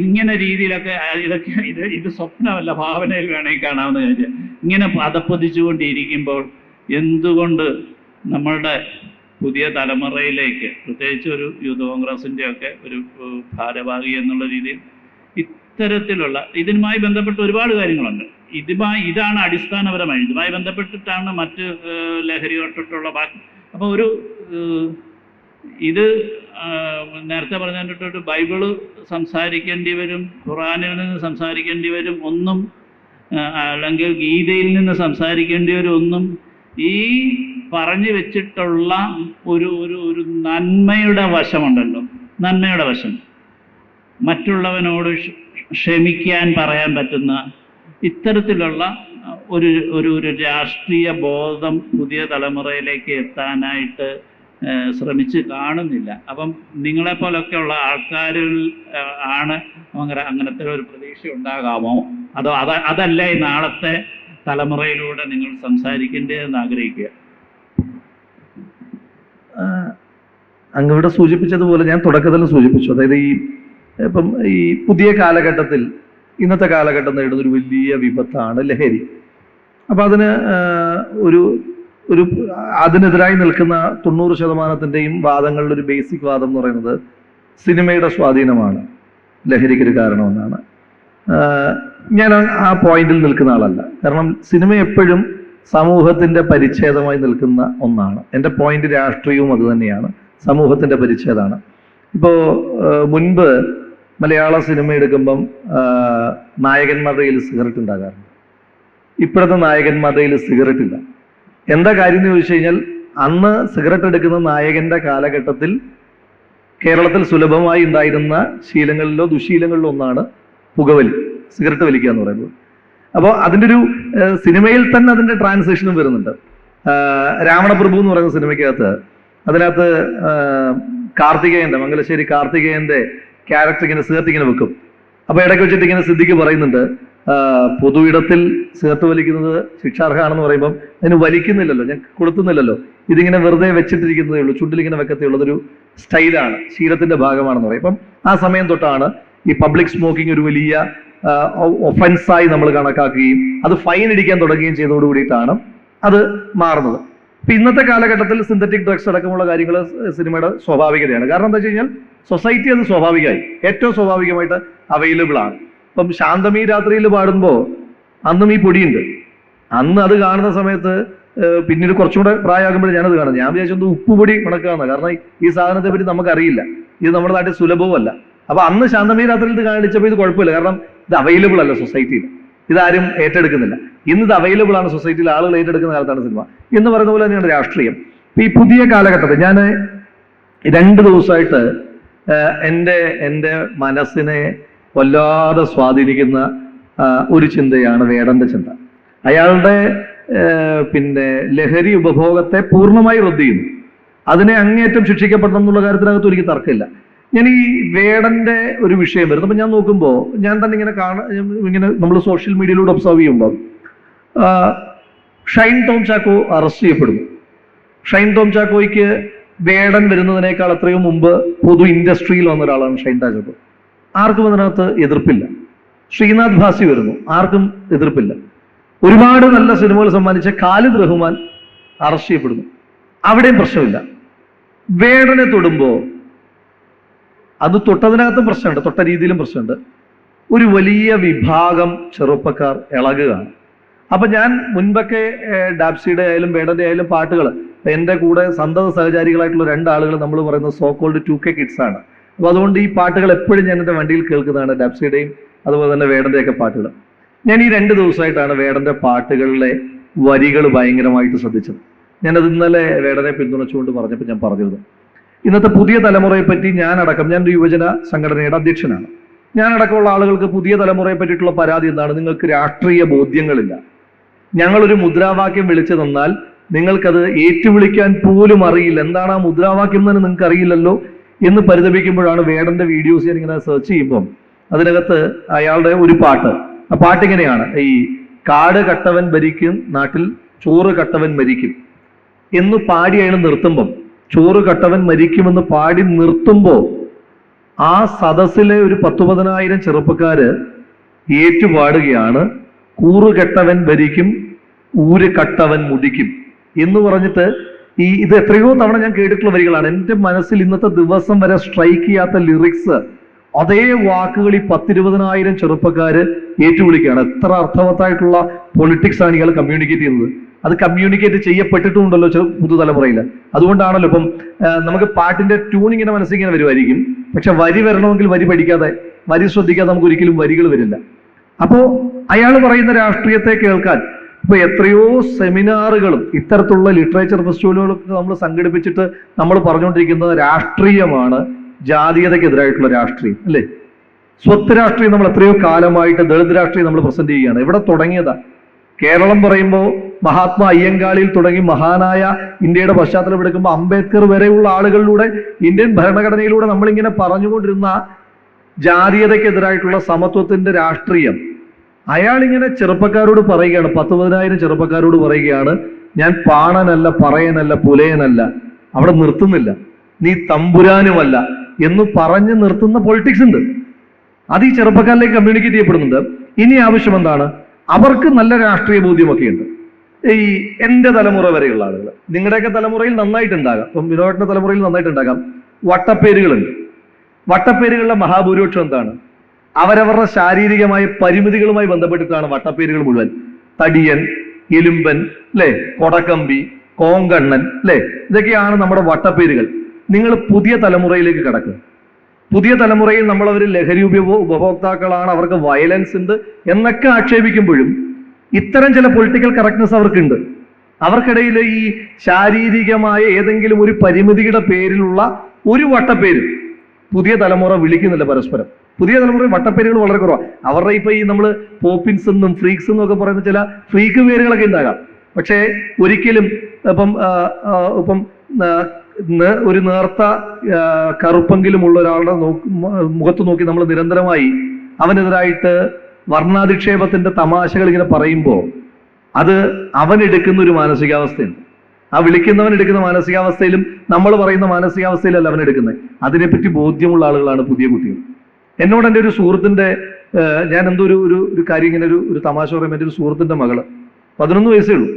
ഇങ്ങനെ രീതിയിലൊക്കെ ഇതൊക്കെ ഇത് ഇത് സ്വപ്നമല്ല ഭാവനയിൽ വേണമെങ്കിൽ കാണാവുന്ന കാര്യം. ഇങ്ങനെ പദപ്പൊതിച്ചുകൊണ്ടിരിക്കുമ്പോൾ എന്തുകൊണ്ട് നമ്മളുടെ പുതിയ തലമുറയിലേക്ക് പ്രത്യേകിച്ച് ഒരു യൂത്ത് കോൺഗ്രസിന്റെ ഒക്കെ ഒരു ഭാരവാഹി എന്നുള്ള രീതിയിൽ ഇത്തരത്തിലുള്ള ഇതിനുമായി ബന്ധപ്പെട്ട് ഒരുപാട് കാര്യങ്ങളുണ്ട്. ഇതുമായി ഇതാണ് അടിസ്ഥാനപരമായി. ഇതുമായി ബന്ധപ്പെട്ടിട്ടാണ് മറ്റ് ലഹരി തൊട്ടിട്ടുള്ള ബാക്കി അപ്പോൾ ഒരു ഇത് നേരത്തെ പറഞ്ഞിട്ട് ബൈബിൾ സംസാരിക്കേണ്ടി വരും ഖുറാനിൽ നിന്ന് സംസാരിക്കേണ്ടി വരും ഒന്നും അല്ലെങ്കിൽ ഗീതയിൽ നിന്ന് സംസാരിക്കേണ്ടി വരും ഒന്നും ഈ പറഞ്ഞു വെച്ചിട്ടുള്ള ഒരു ഒരു ഒരു നന്മയുടെ വശമുണ്ടല്ലോ. നന്മയുടെ വശം. മറ്റുള്ളവനോട് ക്ഷ- ക്ഷമിക്കാൻ പറയാൻ പറ്റുന്ന ഇത്തരത്തിലുള്ള ഒരു ഒരു ഒരു രാഷ്ട്രീയ ബോധം പുതിയ തലമുറയിലേക്ക് എത്താനായിട്ട് ശ്രമിച്ച് കാണുന്നില്ല. അപ്പം നിങ്ങളെപ്പോലൊക്കെയുള്ള ആൾക്കാരിൽ ആണ് അങ്ങനെ അങ്ങനത്തെ ഒരു പ്രതീക്ഷ ഉണ്ടാകാമോ? അതോ അത അതല്ല നാളത്തെ തലമുറയിലൂടെ നിങ്ങൾ സംസാരിക്കേണ്ടതെന്ന് ആഗ്രഹിക്കുക? ആഹ് അങ്ങ് ഇവിടെ സൂചിപ്പിച്ചതുപോലെ ഞാൻ തുടക്കത്തിൽ സൂചിപ്പിച്ചു. അതായത് ഈ ഇപ്പം ഈ പുതിയ കാലഘട്ടത്തിൽ ഇന്നത്തെ കാലഘട്ടം നേരിടുന്ന ഒരു വലിയ വിപത്താണ് ലഹരി. അപ്പൊ അതിന് ഒരു ഒരു അതിനെതിരായി നിൽക്കുന്ന തൊണ്ണൂറ് ശതമാനത്തിന്റെയും വാദങ്ങളുടെ ഒരു ബേസിക് വാദം എന്ന് പറയുന്നത് സിനിമയുടെ സ്വാധീനമാണ്. ലഹരിക്ക് ഒരു കാരണമെന്നാണ്. ഞാൻ ആ പോയിന്റിൽ നിൽക്കുന്ന ആളല്ല. കാരണം സിനിമ എപ്പോഴും സമൂഹത്തിന്റെ പരിച്ഛേദമായി നിൽക്കുന്ന ഒന്നാണ്. എന്റെ പോയിന്റ് രാഷ്ട്രീയവും അത് തന്നെയാണ്. സമൂഹത്തിന്റെ പരിച്ഛേദമാണ്. ഇപ്പോൾ മുൻപ് മലയാള സിനിമ എടുക്കുമ്പം നായകന്മാരുടെ കയ്യിൽ സിഗരറ്റ് ഉണ്ടാകാറുണ്ട്. ഇപ്പോഴത്തെ നായകന്മാരുടെ കയ്യിൽ സിഗരറ്റ് ഇല്ല. എന്താ കാര്യം എന്ന് ചോദിച്ചു കഴിഞ്ഞാൽ അന്ന് സിഗരറ്റ് എടുക്കുന്ന നായകന്റെ കാലഘട്ടത്തിൽ കേരളത്തിൽ സുലഭമായി ഉണ്ടായിരുന്ന ശീലങ്ങളിലോ ദുശീലങ്ങളിലോ ഒന്നാണ് പുകവലി സിഗരറ്റ് വലിക്കുക എന്ന് പറയുന്നത്. അപ്പോൾ അതിന്റെ ഒരു സിനിമയിൽ തന്നെ അതിന്റെ ട്രാൻസിഷനും വരുന്നുണ്ട്. രാവണപ്രഭു എന്ന് പറയുന്ന സിനിമയ്ക്കകത്ത് അതിനകത്ത് കാർത്തികേയന്റെ മംഗലശ്ശേരി കാർത്തികേയന്റെ ക്യാരക്ടർ ഇങ്ങനെ സിഗരറ്റ് ഇങ്ങനെ വെക്കും. അപ്പോൾ ഇടയ്ക്ക് വെച്ചിട്ട് ഇങ്ങനെ സിദ്ധിക്ക് പറയുന്നുണ്ട് പൊതു ഇടത്തിൽ സിഗരറ്റ് വലിക്കുന്നത് ശിക്ഷാർഹമാണെന്ന് പറയുമ്പം അതിന് വലിക്കുന്നില്ലല്ലോ ഞാൻ കൊളുത്തുന്നില്ലല്ലോ ഇതിങ്ങനെ വെറുതെ വെച്ചിട്ടിരിക്കുന്നതേ ഉള്ളൂ ചുണ്ടിലിങ്ങനെ വെക്കത്തേ ഉള്ളൂ അതൊരു സ്റ്റൈലാണ് ശീലത്തിന്റെ ഭാഗമാണെന്ന് പറയും. അപ്പം ആ സമയം തൊട്ടാണ് ഈ പബ്ലിക് സ്മോക്കിംഗ് ഒരു വലിയ ഒഫൻസായി നമ്മൾ കണക്കാക്കുകയും അത് ഫൈൻ ഇടിക്കാൻ തുടങ്ങുകയും ചെയ്തതോടുകൂടിയിട്ടാണ് അത് മാറുന്നത്. ഇപ്പൊ ഇന്നത്തെ കാലഘട്ടത്തിൽ സിന്തറ്റിക് ഡ്രഗ്സ് അടക്കമുള്ള കാര്യങ്ങൾ സിനിമയുടെ സ്വാഭാവികതയാണ്. കാരണം എന്താ വെച്ച് കഴിഞ്ഞാൽ സൊസൈറ്റി അത് സ്വാഭാവികമായി ഏറ്റവും സ്വാഭാവികമായിട്ട് അവൈലബിൾ ആണ്. ഇപ്പം ശാന്തമി രാത്രിയിൽ പാടുമ്പോൾ അന്നും ഈ പൊടിയുണ്ട്. അന്ന് അത് കാണുന്ന സമയത്ത് പിന്നീട് കുറച്ചും കൂടെ പ്രായമാകുമ്പോൾ ഞാനത് കാണുന്നത് ഞാൻ വിചാരിച്ചത് ഉപ്പുപൊടി മണക്കാന്ന്. കാരണം ഈ സാധനത്തെ പറ്റി നമുക്കറിയില്ല. ഇത് നമ്മുടെ നാട്ടിൽ സുലഭവുമല്ല. അപ്പൊ അന്ന് ശാന്തമീ രാത്രിയിൽ ഇത് കാണിച്ചപ്പോൾ ഇത് കുഴപ്പമില്ല. കാരണം ഇത് അവൈലബിൾ അല്ല സൊസൈറ്റിയിൽ ഇതാരും ഏറ്റെടുക്കുന്നില്ല. ഇന്ന് ഇത് അവൈലബിൾ ആണ് സൊസൈറ്റിയിൽ ആളുകൾ ഏറ്റെടുക്കുന്ന കാലത്താണ് സിനിമ എന്ന് പറയുന്ന പോലെ തന്നെയാണ് രാഷ്ട്രീയം. ഈ പുതിയ കാലഘട്ടത്തിൽ ഞാൻ രണ്ട് ദിവസമായിട്ട് എന്റെ എന്റെ മനസ്സിനെ വല്ലാതെ സ്വാധീനിക്കുന്ന ഒരു ചിന്തയാണ് വേടന്റെ ചിന്ത. അയാളുടെ പിന്നെ ലഹരി ഉപഭോഗത്തെ പൂർണമായി റദ്ദ് ചെയ്യുന്നു. അതിനെ അങ്ങേയറ്റം ശിക്ഷിക്കപ്പെടണം എന്നുള്ള കാര്യത്തിനകത്ത് എനിക്ക് തർക്കമില്ല. ഞാൻ ഈ വേടന്റെ ഒരു വിഷയം വരുന്നു. അപ്പൊ ഞാൻ നോക്കുമ്പോൾ ഞാൻ തന്നെ ഇങ്ങനെ കാണ ഇങ്ങനെ നമ്മൾ സോഷ്യൽ മീഡിയയിലൂടെ ഒബ്സർവ് ചെയ്യുമ്പോൾ ഷൈൻ ടോം ചാക്കോ അറസ്റ്റ് ചെയ്യപ്പെടുന്നു. ഷൈൻ ടോം ചാക്കോയ്ക്ക് വേടൻ വരുന്നതിനേക്കാൾ എത്രയോ മുമ്പ് പൊതു ഇൻഡസ്ട്രിയിൽ വന്ന ഒരാളാണ് ഷൈൻ ടോം ചാക്കോ ആർക്കും അതിനകത്ത് എതിർപ്പില്ല. ശ്രീനാഥ് ഭാസി വരുന്നു. ആർക്കും എതിർപ്പില്ല. ഒരുപാട് നല്ല സിനിമകൾ സമ്മാനിച്ച ഖാലിദ് റഹ്മാൻ അറസ്റ്റ് ചെയ്യപ്പെടുന്നു. അവിടെയും പ്രശ്നമില്ല. വേടനെ തൊടുമ്പോൾ അത് തൊട്ടതിനകത്തും പ്രശ്നമുണ്ട് തൊട്ട രീതിയിലും പ്രശ്നമുണ്ട്. ഒരു വലിയ വിഭാഗം ചെറുപ്പക്കാർ ഇളകുകയാണ്. അപ്പൊ ഞാൻ മുൻപൊക്കെ ഡാപ്സിയുടെ ആയാലും ബേഡന്റെ ആയാലും പാട്ടുകൾ എന്റെ കൂടെ സന്തത സഹചാരികളായിട്ടുള്ള രണ്ടാളുകൾ നമ്മൾ പറയുന്ന so called two K kids ആണ്. അപ്പൊ അതുകൊണ്ട് ഈ പാട്ടുകൾ എപ്പോഴും ഞാൻ എന്റെ വണ്ടിയിൽ കേൾക്കുന്നതാണ് ഡാപ്സിയുടെയും അതുപോലെ തന്നെ വേടന്റെ പാട്ടുകൾ ഞാൻ ഈ രണ്ട് ദിവസമായിട്ടാണ് വേടന്റെ പാട്ടുകളിലെ വരികൾ ഭയങ്കരമായിട്ട് ശ്രദ്ധിച്ചത്. ഞാനത് ഇന്നലെ വേടനെ പിന്തുണച്ചുകൊണ്ട് പറഞ്ഞപ്പോൾ ഞാൻ പറഞ്ഞിരുന്നു. ഇന്നത്തെ പുതിയ തലമുറയെ പറ്റി ഞാനടക്കം ഞാൻ യുവജന സംഘടനയുടെ അധ്യക്ഷനാണ്. ഞാനടക്കമുള്ള ആളുകൾക്ക് പുതിയ തലമുറയെ പറ്റിയിട്ടുള്ള പരാതി എന്താണ്? നിങ്ങൾക്ക് രാഷ്ട്രീയ ബോധ്യങ്ങളില്ല. ഞങ്ങളൊരു മുദ്രാവാക്യം വിളിച്ചു തന്നാൽ നിങ്ങൾക്കത് ഏറ്റുവിളിക്കാൻ പോലും അറിയില്ല. എന്താണ് ആ മുദ്രാവാക്യം എന്ന് നിങ്ങൾക്ക് അറിയില്ലല്ലോ എന്ന് പരിതപിക്കുമ്പോഴാണ് വേടന്റെ വീഡിയോസ് ഞാൻ ഇങ്ങനെ സെർച്ച് ചെയ്യുമ്പം അതിനകത്ത് അയാളുടെ ഒരു പാട്ട്. ആ പാട്ട് ഇങ്ങനെയാണ് ഈ കാട് കട്ടവൻ ഭരിക്കും നാട്ടിൽ ചോറ് കട്ടവൻ മരിക്കും എന്ന് പാടി അയാൾ നിർത്തുമ്പം ചോറ് കട്ടവൻ മരിക്കുമെന്ന് പാടി നിർത്തുമ്പോൾ ആ സദസ്സിലെ ഒരു പത്തു പതിനായിരം ചെറുപ്പക്കാര് ഏറ്റുപാടുകയാണ് കൂറുകെട്ടവൻ ഭരിക്കും ഊര് കട്ടവൻ മുടിക്കും. എന്ന് പറഞ്ഞിട്ട് ഈ ഇത് എത്രയോ തവണ ഞാൻ കേട്ടിട്ടുള്ള വരികളാണ്. എന്റെ മനസ്സിൽ ഇന്നത്തെ ദിവസം വരെ സ്ട്രൈക്ക് ചെയ്യാത്ത ലിറിക്സ് അതേ വാക്കുകൾ ഈ പത്തിരുപതിനായിരം ചെറുപ്പക്കാര് ഏറ്റുവിളിക്കുകയാണ്. എത്ര അർത്ഥവത്തായിട്ടുള്ള പൊളിറ്റിക്സ് ആണ് ഇയാൾ കമ്മ്യൂണിക്കേറ്റ് ചെയ്യുന്നത്. അത് കമ്മ്യൂണിക്കേറ്റ് ചെയ്യപ്പെട്ടിട്ടുണ്ടല്ലോ ചെറു പുതുതലമുറയിൽ അതുകൊണ്ടാണല്ലോ ഇപ്പം നമുക്ക് പാട്ടിന്റെ ട്യൂൺ ഇങ്ങനെ മനസ്സിൽ ഇങ്ങനെ വരുമായിരിക്കും. പക്ഷെ വരി വരണമെങ്കിൽ വരി പഠിക്കാതെ വരി ശ്രദ്ധിക്കാതെ നമുക്ക് ഒരിക്കലും വരികൾ വരില്ല. അപ്പോൾ അയാൾ പറയുന്ന രാഷ്ട്രീയത്തെ കേൾക്കാൻ ഇപ്പൊ എത്രയോ സെമിനാറുകളും ഇത്തരത്തിലുള്ള ലിറ്ററേച്ചർ ഫെസ്റ്റിവലുകളൊക്കെ നമ്മൾ സംഘടിപ്പിച്ചിട്ട് നമ്മൾ പറഞ്ഞുകൊണ്ടിരിക്കുന്നത് രാഷ്ട്രീയമാണ് ജാതീയതയ്ക്കെതിരായിട്ടുള്ള രാഷ്ട്രീയം അല്ലേ? സ്വത്ത് രാഷ്ട്രീയം നമ്മൾ എത്രയോ കാലമായിട്ട് ദളിത് രാഷ്ട്രീയം നമ്മൾ പ്രസന്റ് ചെയ്യുകയാണ്. ഇവിടെ തുടങ്ങിയതാ? കേരളം പറയുമ്പോൾ മഹാത്മാ അയ്യങ്കാളിയിൽ തുടങ്ങി മഹാനായ ഇന്ത്യയുടെ പശ്ചാത്തലം എടുക്കുമ്പോൾ അംബേദ്കർ വരെയുള്ള ആളുകളിലൂടെ ഇന്ത്യൻ ഭരണഘടനയിലൂടെ നമ്മളിങ്ങനെ പറഞ്ഞുകൊണ്ടിരുന്ന ജാതീയതയ്ക്കെതിരായിട്ടുള്ള സമത്വത്തിന്റെ രാഷ്ട്രീയം. അയാളിങ്ങനെ ചെറുപ്പക്കാരോട് പറയുകയാണ് പത്ത് പതിനായിരം ചെറുപ്പക്കാരോട് പറയുകയാണ് ഞാൻ പാണനല്ല പറയനല്ല പുലയനല്ല അവിടെ നിർത്തുന്നില്ല നീ തമ്പുരാനുമല്ല എന്ന് പറഞ്ഞ് നിർത്തുന്ന പൊളിറ്റിക്സ് ഉണ്ട്. അത് ഈ ചെറുപ്പക്കാരിലേക്ക് കമ്മ്യൂണിക്കേറ്റ് ചെയ്യപ്പെടുന്നുണ്ട്. ഇനി ആവശ്യം എന്താണ്? അവർക്ക് നല്ല രാഷ്ട്രീയ ബോധ്യമൊക്കെ ഉണ്ട് ഈ എന്റെ തലമുറ വരെയുള്ള ആളുകൾ. നിങ്ങളുടെയൊക്കെ തലമുറയിൽ നന്നായിട്ടുണ്ടാകാം. ഇപ്പം വിനോദന്റെ തലമുറയിൽ നന്നായിട്ടുണ്ടാകാം. വട്ടപ്പേരുകളുണ്ട്. വട്ടപ്പേരുകളുടെ മഹാഭൂരിപക്ഷം എന്താണ്? അവരവരുടെ ശാരീരികമായ പരിമിതികളുമായി ബന്ധപ്പെട്ടിട്ടാണ് വട്ടപ്പേരുകൾ മുഴുവൻ. തടിയൻ എലുമ്പൻ അല്ലെ കൊടക്കമ്പി കോങ്കണ്ണൻ അല്ലെ ഇതൊക്കെയാണ് നമ്മുടെ വട്ടപ്പേരുകൾ. നിങ്ങൾ പുതിയ തലമുറയിലേക്ക് കടക്കുക. പുതിയ തലമുറയിൽ നമ്മൾ അവർ ലഹരി ഉപഭോ ഉപഭോക്താക്കളാണ് അവർക്ക് വയലൻസ് ഉണ്ട് എന്നൊക്കെ ആക്ഷേപിക്കുമ്പോഴും ഇത്തരം ചില പൊളിറ്റിക്കൽ കറക്റ്റ്നസ് അവർക്കുണ്ട്. അവർക്കിടയിൽ ഈ ശാരീരികമായ ഏതെങ്കിലും ഒരു പരിമിതിയുടെ പേരിലുള്ള ഒരു വട്ടപ്പേര് പുതിയ തലമുറ വിളിക്കുന്നില്ല പരസ്പരം. പുതിയ തലമുറ വട്ടപ്പേരുകൾ വളരെ കുറവാണ് അവരുടെ ഇപ്പൊ ഈ നമ്മൾ പോപ്പിൻസ് എന്നും ഫ്രീക്സ് എന്നും ഒക്കെ പറയുന്ന ചില ഫ്രീക്ക് പേരുകളൊക്കെ ഉണ്ടാകാം. പക്ഷേ ഒരിക്കലും ഇപ്പം ഇപ്പം ഒരു നേർത്ത കറുപ്പെങ്കിലും ഉള്ള ഒരാളുടെ മുഖത്ത് നോക്കി നമ്മൾ നിരന്തരമായി അവനെതിരായിട്ട് വർണാധിക്ഷേപത്തിന്റെ തമാശകൾ ഇങ്ങനെ പറയുമ്പോൾ അത് അവൻ എടുക്കുന്ന ഒരു മാനസികാവസ്ഥയുണ്ട്. ആ വിളിക്കുന്നവൻ എടുക്കുന്ന മാനസികാവസ്ഥയിലും നമ്മൾ പറയുന്ന മാനസികാവസ്ഥയിലല്ല അവൻ എടുക്കുന്നത്. അതിനെപ്പറ്റി ബോധ്യമുള്ള ആളുകളാണ് പുതിയ കുട്ടികൾ. എന്നോട് എന്റെ ഒരു സുഹൃത്തിന്റെ ഞാൻ എന്തോ ഒരു ഒരു കാര്യം ഇങ്ങനെ ഒരു ഒരു തമാശ പറയുമ്പോൾ എന്റെ ഒരു സുഹൃത്തിന്റെ മകൾ പതിനൊന്ന് വയസ്സേ ഉള്ളൂ.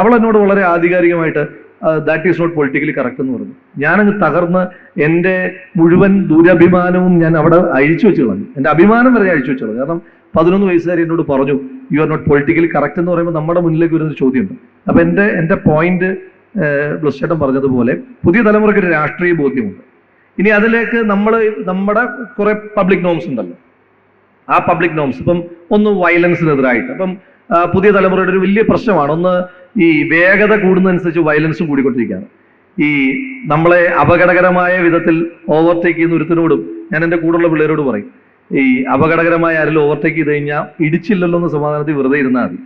അവൾ എന്നോട് വളരെ ആധികാരികമായിട്ട് that is not politically correct എന്ന് പറഞ്ഞു. ഞാനങ്ങ് തകർന്ന് എന്റെ മുഴുവൻ ദുരഭിമാനവും ഞാൻ അവിടെ അഴിച്ചു വെച്ച് കളഞ്ഞു എന്റെ അഭിമാനം വരെ അഴിച്ചു വെച്ചു കളഞ്ഞു കാരണം പതിനൊന്ന് വയസ്സുകാരി എന്നോട് പറഞ്ഞു you are not politically correct എന്ന് പറയുമ്പോൾ നമ്മുടെ മുന്നിലേക്ക് വരുന്ന ചോദ്യമുണ്ട്. അപ്പൊ എന്റെ എന്റെ പോയിന്റ് ബ്ലസ് ചേട്ടൻ പറഞ്ഞതുപോലെ പുതിയ തലമുറയ്ക്ക് ഒരു രാഷ്ട്രീയ ബോധ്യമുണ്ട്. ഇനി അതിലേക്ക് നമ്മൾ നമ്മുടെ കുറെ പബ്ലിക് നോംസ് ഉണ്ടല്ലോ. ആ പബ്ലിക് നോംസ് ഇപ്പം ഒന്ന് വയലൻസിനെതിരായിട്ട് അപ്പം പുതിയ തലമുറയുടെ ഒരു വലിയ പ്രശ്നമാണ്. ഒന്ന് ഈ വേഗത കൂടുന്നതനുസരിച്ച് വയലൻസും കൂടിക്കൊണ്ടിരിക്കുകയാണ്. ഈ നമ്മളെ അപകടകരമായ വിധത്തിൽ ഓവർടേക്ക് ചെയ്യുന്ന ഒരുത്തിനോടും ഞാൻ എന്റെ കൂടെയുള്ള പിള്ളേരോട് പറയും ഈ അപകടകരമായ ആരിൽ ഓവർടേക്ക് ചെയ്ത് കഴിഞ്ഞാൽ ഇടിച്ചില്ലല്ലോ എന്ന് സമാധാനത്തിൽ വെറുതെ ഇരുന്നാൽ മതി.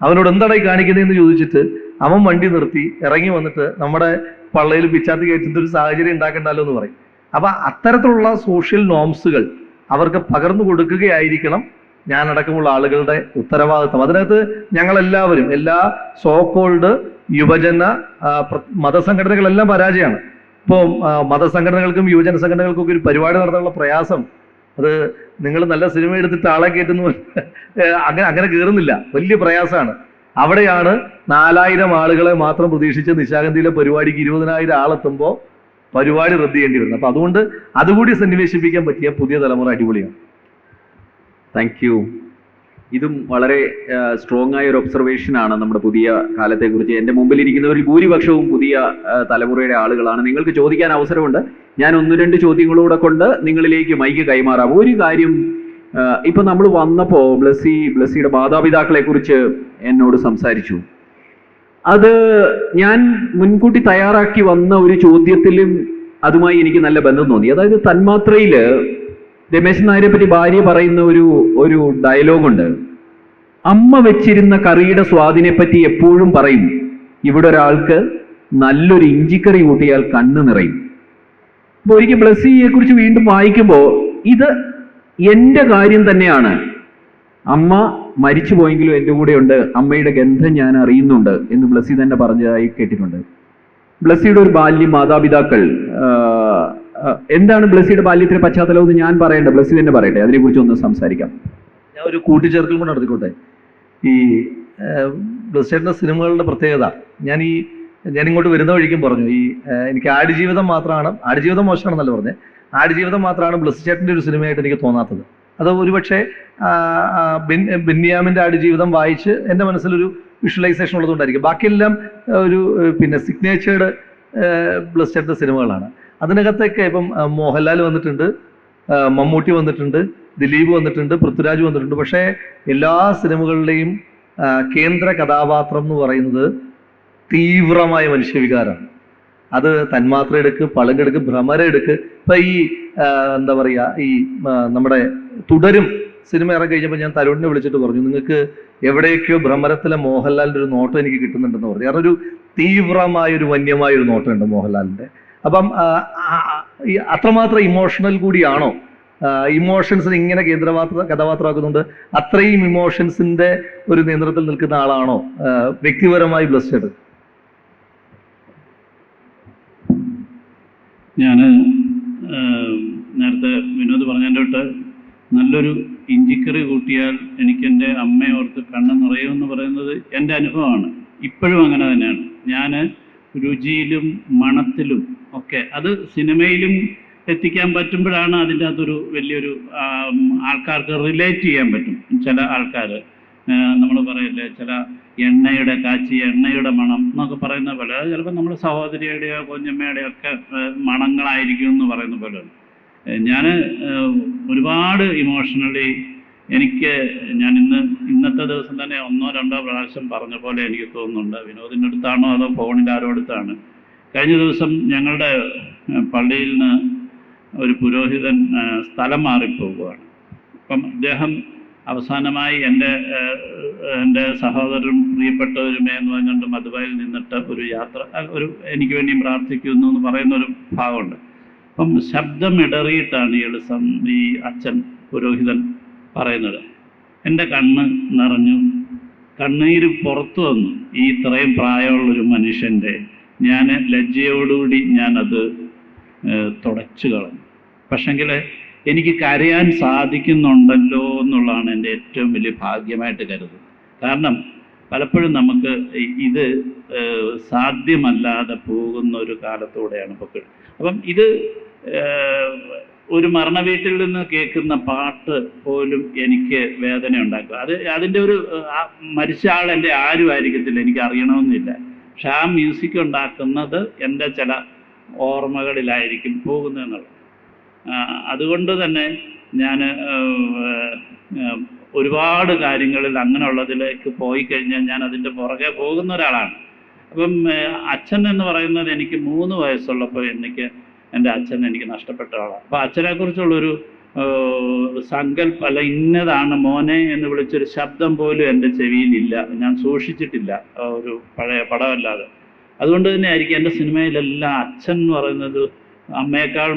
അവനോട് എന്താണ് ഈ കാണിക്കുന്നതെന്ന് ചോദിച്ചിട്ട് അവൻ വണ്ടി നിർത്തി ഇറങ്ങി വന്നിട്ട് നമ്മുടെ പള്ളയിൽ പിച്ചാത്തി കയറ്റുന്ന ഒരു സാഹചര്യം ഉണ്ടാക്കണ്ടല്ലോ എന്ന് പറയും. അപ്പൊ അത്തരത്തിലുള്ള സോഷ്യൽ നോംസുകൾ അവർക്ക് പകർന്നു കൊടുക്കുകയായിരിക്കണം ഞാനടക്കമുള്ള ആളുകളുടെ ഉത്തരവാദിത്വം അതിനകത്ത് ഞങ്ങളെല്ലാവരും എല്ലാ സോക്കോൾഡ് യുവജന മതസംഘടനകളെല്ലാം പരാജയമാണ്. ഇപ്പോൾ മതസംഘടനകൾക്കും യുവജന സംഘടനകൾക്കും ഒക്കെ ഒരു പരിപാടി നടത്താനുള്ള പ്രയാസം. അത് നിങ്ങൾ നല്ല സിനിമ എടുത്തിട്ട് ആളെ കയറ്റുന്നു അങ്ങനെ അങ്ങനെ കയറുന്നില്ല. വലിയ പ്രയാസമാണ്. അവിടെയാണ് നാലായിരം ആളുകളെ മാത്രം പ്രതീക്ഷിച്ച് നിശാഗന്ധിയിലെ പരിപാടിക്ക് ഇരുപതിനായിരം ആളെത്തുമ്പോൾ പരിപാടി റദ്ദ് ചെയ്യേണ്ടി വരുന്നത്. അപ്പൊ അതുകൊണ്ട് അതുകൂടി സന്നിവേശിപ്പിക്കാൻ പറ്റിയ പുതിയ തലമുറ അടിപൊളിയാണ്. താങ്ക് യു ഇതും വളരെ സ്ട്രോങ് ആയ ഒരു ഒബ്സർവേഷൻ ആണ് നമ്മുടെ പുതിയ കാലത്തെക്കുറിച്ച്. എന്റെ മുമ്പിൽ ഇരിക്കുന്നവരിൽ ഭൂരിപക്ഷവും പുതിയ തലമുറയുടെ ആളുകളാണ്. നിങ്ങൾക്ക് ചോദിക്കാൻ അവസരമുണ്ട്. ഞാൻ ഒന്ന് രണ്ട് ചോദ്യങ്ങളൂടെ കൊണ്ട് നിങ്ങളിലേക്ക് മൈക്ക് കൈമാറാം. ഒരു കാര്യം ഇപ്പൊ നമ്മൾ വന്നപ്പോ ബ്ലസ്സി ബ്ലസ്സിയുടെ മാതാപിതാക്കളെ കുറിച്ച് എന്നോട് സംസാരിച്ചു. അത് ഞാൻ മുൻകൂട്ടി തയ്യാറാക്കി വന്ന ഒരു ചോദ്യത്തിലും അതുമായി എനിക്ക് നല്ല ബന്ധം തോന്നി. അതായത് തന്മാത്രയിൽ രമേശൻ നായരെ പറ്റി ഭാര്യ പറയുന്ന ഒരു ഒരു ഡയലോഗുണ്ട് അമ്മ വെച്ചിരുന്ന കറിയുടെ സ്വാദിനെ പറ്റി എപ്പോഴും പറയും ഇവിടെ ഒരാൾക്ക് നല്ലൊരു ഇഞ്ചിക്കറി കൂട്ടിയാൽ കണ്ണ് നിറയും. അപ്പൊ ഒരിക്കൽ ബ്ലസ്സിയെ കുറിച്ച് വീണ്ടും വായിക്കുമ്പോൾ ഇത് എന്റെ കാര്യം തന്നെയാണ്. അമ്മ മരിച്ചു പോയെങ്കിലും എന്റെ ഉണ്ട് അമ്മയുടെ ഗന്ധം ഞാൻ അറിയുന്നുണ്ട് എന്ന് ബ്ലസ്സി തന്നെ പറഞ്ഞതായി കേട്ടിട്ടുണ്ട്. ബ്ലസ്സിയുടെ ഒരു ബാല്യം മാതാപിതാക്കൾ എന്താണ് ബ്ലസ്സിയുടെ ബാല്യത്തിന്റെ പശ്ചാത്തലം എന്ന് ഞാൻ പറയണ്ട. ബ്ലസ്സി തന്നെ പറയട്ടെ. അതിനെക്കുറിച്ച് ഒന്ന് സംസാരിക്കാം. ഞാൻ ഒരു കൂട്ടിച്ചേർക്കൽ കൂടെ നടത്തിക്കോട്ടെ. ഈ ബ്ലസ്സിയുടെ സിനിമകളുടെ പ്രത്യേകത. ഞാൻ ഈ ഞാൻ ഇങ്ങോട്ട് വരുന്ന വഴിക്കും പറഞ്ഞു. ഈ എനിക്ക് ആടുജീവിതം മാത്രമാണ് ആടുജീവിതം മോശമാണെന്നല്ല പറഞ്ഞത് ആടുജീവിതം മാത്രമാണ് ബ്ലസ് ചേട്ടന്റെ ഒരു സിനിമയായിട്ട് എനിക്ക് തോന്നാത്തത്. അത് ഒരുപക്ഷെ ബെന്യാമിന്റെ ആടുജീവിതം വായിച്ച് എന്റെ മനസ്സിലൊരു വിഷ്വലൈസേഷൻ ഉള്ളതുകൊണ്ടായിരിക്കും. ബാക്കിയെല്ലാം ഒരു പിന്നെ സിഗ്നേച്ചേർഡ് ബ്ലസ് ചേട്ടന്റെ സിനിമകളാണ്. അതിനകത്തൊക്കെ ഇപ്പം മോഹൻലാൽ വന്നിട്ടുണ്ട് മമ്മൂട്ടി വന്നിട്ടുണ്ട് ദിലീപ് വന്നിട്ടുണ്ട് പൃഥ്വിരാജ് വന്നിട്ടുണ്ട്. പക്ഷേ എല്ലാ സിനിമകളിലെയും കേന്ദ്ര കഥാപാത്രം എന്ന് പറയുന്നത് തീവ്രമായ മനുഷ്യവികാരമാണ്. അത് തന്മാത്ര എടുക്ക് പളുങ്കെടുക്ക് ഭ്രമര എടുക്ക്. ഇപ്പൊ ഈ എന്താ പറയുക ഈ നമ്മുടെ തുടരും സിനിമ ഇറങ്ങി കഴിഞ്ഞപ്പോൾ ഞാൻ തരുണിനെ വിളിച്ചിട്ട് പറഞ്ഞു നിങ്ങൾക്ക് എവിടെയൊക്കെയോ ഭ്രമരത്തിലെ മോഹൻലാലിന്റെ ഒരു നോട്ടം എനിക്ക് കിട്ടുന്നുണ്ടെന്ന് പറഞ്ഞു. കാരണം ഒരു തീവ്രമായ ഒരു വന്യമായ ഒരു നോട്ടമുണ്ട് മോഹൻലാലിന്റെ അപ്പം അത്രമാത്രം ഇമോഷണൽ കൂടിയാണോ? ഇമോഷൻസിന് ഇങ്ങനെ കേന്ദ്രപാത്ര കഥാപാത്രമാക്കുന്നുണ്ട്. അത്രയും ഇമോഷൻസിന്റെ ഒരു നിയന്ത്രണത്തിൽ നിൽക്കുന്ന ആളാണോ? വ്യക്തിപരമായി ബ്ലസ്റ്റഡ് ഞാൻ നേരത്തെ വിനോദ് പറഞ്ഞതിന്റെ തൊട്ട് നല്ലൊരു ഇഞ്ചിക്കറി കൂട്ടിയാൽ എനിക്ക് എന്റെ അമ്മയെ ഓർത്ത് കണ്ണ് നിറയുമെന്ന് പറയുന്നത് എന്റെ അനുഭവമാണ്. ഇപ്പോഴും അങ്ങനെ തന്നെയാണ്. ഞാൻ രുചിയിലും മണത്തിലും ഒക്കെ. അത് സിനിമയിലും എത്തിക്കാൻ പറ്റുമ്പോഴാണ് അതിന്റെ അകത്തൊരു വലിയൊരു ആൾക്കാർക്ക് റിലേറ്റ് ചെയ്യാൻ പറ്റും. ചില ആൾക്കാർ നമ്മൾ പറയല്ലേ ചില എണ്ണയുടെ കാച്ചി എണ്ണയുടെ മണം എന്നൊക്കെ പറയുന്ന പോലെ. അത് ചിലപ്പോൾ നമ്മുടെ സഹോദരിയുടെയോ കുഞ്ഞമ്മയുടെയോ ഒക്കെ മണങ്ങളായിരിക്കും എന്ന് പറയുന്ന പോലെ ഞാൻ ഒരുപാട് ഇമോഷണലി എനിക്ക് ഞാൻ ഇന്ന് ഇന്നത്തെ ദിവസം തന്നെ ഒന്നോ രണ്ടോ പ്രാവശ്യം പറഞ്ഞ പോലെ എനിക്ക് തോന്നുന്നുണ്ട്. വിനോദിന്റെ അടുത്താണോ അതോ ഫോണിന്റെ ആരോ അടുത്താണ് കഴിഞ്ഞ ദിവസം ഞങ്ങളുടെ പള്ളിയിൽ നിന്ന് ഒരു പുരോഹിതൻ സ്ഥലം മാറിപ്പോവുകയാണ്. അപ്പം അദ്ദേഹം അവസാനമായി എന്റെ എന്റെ സഹോദരനും പ്രിയപ്പെട്ടവരുമേ എന്ന് പറഞ്ഞുകൊണ്ട് മധുബായിൽ നിന്നിട്ട് ഒരു യാത്ര ഒരു എനിക്ക് വേണ്ടിയും പ്രാർത്ഥിക്കുന്നു എന്ന് പറയുന്ന ഒരു ഭാഗമുണ്ട് അപ്പം ശബ്ദം ഇടറിയിട്ടാണ് എളുസം ഈ അച്ഛൻ പുരോഹിതൻ പറയുന്നത്. എന്റെ കണ്ണ് നിറഞ്ഞു. കണ്ണീര് പുറത്തു വന്നു. ഈ ഇത്രയും പ്രായമുള്ളൊരു മനുഷ്യന്റെ ഞാൻ ലജ്ജയോടുകൂടി ഞാനത് ഏഹ്, തുടച്ചു കളഞ്ഞു. പക്ഷെങ്കിൽ എനിക്ക് കരയാൻ സാധിക്കുന്നുണ്ടല്ലോ എന്നുള്ളതാണ് എന്റെ ഏറ്റവും വലിയ ഭാഗ്യമായിട്ട് കരുതുന്നത്. കാരണം പലപ്പോഴും നമുക്ക് ഇത് സാധ്യമല്ലാതെ പോകുന്ന ഒരു കാലത്തോടെയാണ് ഇപ്പോൾ അപ്പം ഇത് ഒരു മരണ വീട്ടിൽ നിന്ന് കേൾക്കുന്ന പാട്ട് പോലും എനിക്ക് വേദന ഉണ്ടാക്കുക അത് അതിന്റെ ഒരു മരിച്ച ആൾ എന്റെ ആരും ആയിരിക്കത്തില്ല എനിക്ക് അറിയണമെന്നില്ല പക്ഷെ ആ മ്യൂസിക് ഉണ്ടാക്കുന്നത് എന്റെ ചില ഓർമ്മകളിലായിരിക്കും പോകുന്നതെന്നുള്ളത്. അതുകൊണ്ട് തന്നെ ഞാൻ ഒരുപാട് കാര്യങ്ങളിൽ അങ്ങനെയുള്ളതിലേക്ക് പോയി കഴിഞ്ഞാൽ ഞാൻ അതിന്റെ പുറകെ പോകുന്ന ഒരാളാണ്. അപ്പം അച്ഛൻ എന്ന് പറയുന്നത് എനിക്ക് മൂന്ന് വയസ്സുള്ളപ്പോൾ എനിക്ക് എന്റെ അച്ഛൻ എനിക്ക് നഷ്ടപ്പെട്ട ആളാണ്. അപ്പോൾ അച്ഛനെക്കുറിച്ചുള്ളൊരു സങ്കല്പം അല്ല ഇന്നതാണ് മോനെ എന്ന് വിളിച്ചൊരു ശബ്ദം പോലും എന്റെ ചെവിയിൽ ഇല്ല. ഞാൻ സൂക്ഷിച്ചിട്ടില്ല. ഒരു പഴയ പടമല്ലാതെ. അതുകൊണ്ട് തന്നെ ആയിരിക്കും എന്റെ സിനിമയിലെല്ലാം അച്ഛൻ എന്ന് പറയുന്നത് അമ്മയേക്കാൾ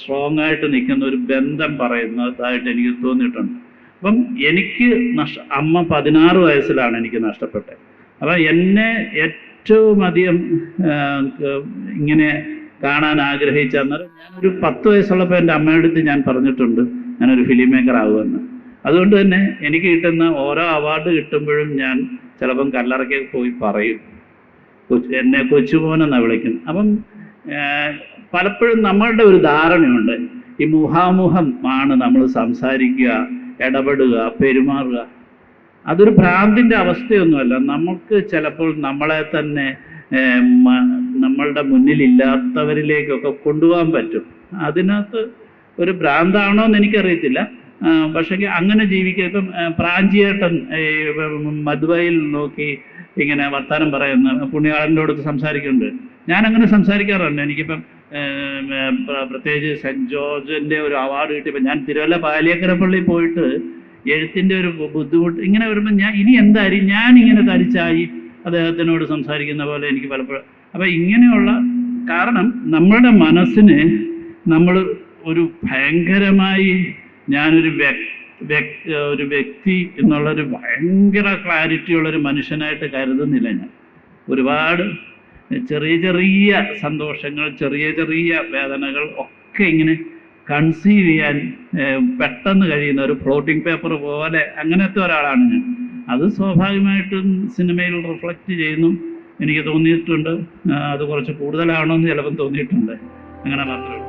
സ്ട്രോങ് ആയിട്ട് നിൽക്കുന്ന ഒരു ബന്ധം പറയുന്നതായിട്ട് എനിക്ക് തോന്നിയിട്ടുണ്ട്. അപ്പം എനിക്ക് നഷ്ട അമ്മ പതിനാറ് വയസ്സിലാണ് എനിക്ക് നഷ്ടപ്പെട്ടത്. അപ്പം എന്നെ ഏറ്റവും അധികം ഇങ്ങനെ കാണാൻ ആഗ്രഹിച്ച അന്നേരം ഞാനൊരു പത്ത് വയസ്സുള്ളപ്പോൾ എന്റെ അമ്മയുടെ അടുത്ത് ഞാൻ പറഞ്ഞിട്ടുണ്ട് ഞാനൊരു ഫിലിം മേക്കർ ആകുമെന്ന് അതുകൊണ്ട് തന്നെ എനിക്ക് കിട്ടുന്ന ഓരോ അവാർഡ് കിട്ടുമ്പോഴും ഞാൻ ചിലപ്പം കല്ലറയ്ക്ക് പോയി പറയും. കൊച്ചു എന്നെ കൊച്ചുമോനെന്നാണ് വിളിക്കുന്നത്. അപ്പം പലപ്പോഴും നമ്മളുടെ ഒരു ധാരണയുണ്ട്. ഈ മുഖാമുഖം ആണ് നമ്മൾ സംസാരിക്കുക ഇടപെടുക പെരുമാറുക. അതൊരു ഭ്രാന്തിന്റെ അവസ്ഥയൊന്നുമല്ല. നമുക്ക് ചിലപ്പോൾ നമ്മളെ തന്നെ നമ്മളുടെ മുന്നിലില്ലാത്തവരിലേക്കൊക്കെ കൊണ്ടുപോകാൻ പറ്റും. അതിനകത്ത് ഒരു ഭ്രാന്താണോ എന്ന് എനിക്കറിയത്തില്ല പക്ഷേ അങ്ങനെ ജീവിക്കുക ഇപ്പം പ്രാഞ്ചിയേട്ടൻ ഈ, നോക്കി ഇങ്ങനെ വർത്താനം പറയുന്ന പുണ്യാളന്റെ അടുത്ത് സംസാരിക്കുന്നുണ്ട്. ഞാൻ അങ്ങനെ സംസാരിക്കാറുണ്ട്. എനിക്കിപ്പം പ്രത്യേകിച്ച് സെന്റ് ജോർജിന്റെ ഒരു അവാർഡ് കിട്ടിയപ്പോൾ ഞാൻ തിരുവല്ല പാലിയക്കര പള്ളിയിൽ പോയിട്ട് എഴുത്തിന്റെ ഒരു ബുദ്ധിമുട്ട് ഇങ്ങനെ വരുമ്പോൾ ഞാൻ ഇനി എന്തായിരിക്കും ഞാൻ ഇങ്ങനെ തരിച്ചായി അദ്ദേഹത്തിനോട് സംസാരിക്കുന്ന പോലെ എനിക്ക് പലപ്പോഴും അപ്പം ഇങ്ങനെയുള്ള കാരണം നമ്മളുടെ മനസ്സിന് നമ്മൾ ഒരു ഭയങ്കരമായി ഞാനൊരു വ്യക് വ്യക് ഒരു വ്യക്തി എന്നുള്ളൊരു ഭയങ്കര ക്ലാരിറ്റി ഉള്ളൊരു മനുഷ്യനായിട്ട് കരുതുന്നില്ല ഞാൻ. ഒരുപാട് ചെറിയ ചെറിയ സന്തോഷങ്ങൾ ചെറിയ ചെറിയ വേദനകൾ ഒക്കെ ഇങ്ങനെ കൺസീവ് ചെയ്യാൻ പെട്ടെന്ന് കഴിയുന്ന ഒരു ഫ്ലോട്ടിംഗ് പേപ്പർ പോലെ അങ്ങനത്തെ ഒരാളാണ് ഞാൻ. അത് സ്വാഭാവികമായിട്ടും സിനിമയിൽ റിഫ്ലക്റ്റ് ചെയ്യുന്നു. എനിക്ക് തോന്നിയിട്ടുണ്ട്. അത് കുറച്ച് കൂടുതലാണോ എന്ന് ചിലപ്പം തോന്നിയിട്ടുണ്ട്. അങ്ങനെ മാത്രമേ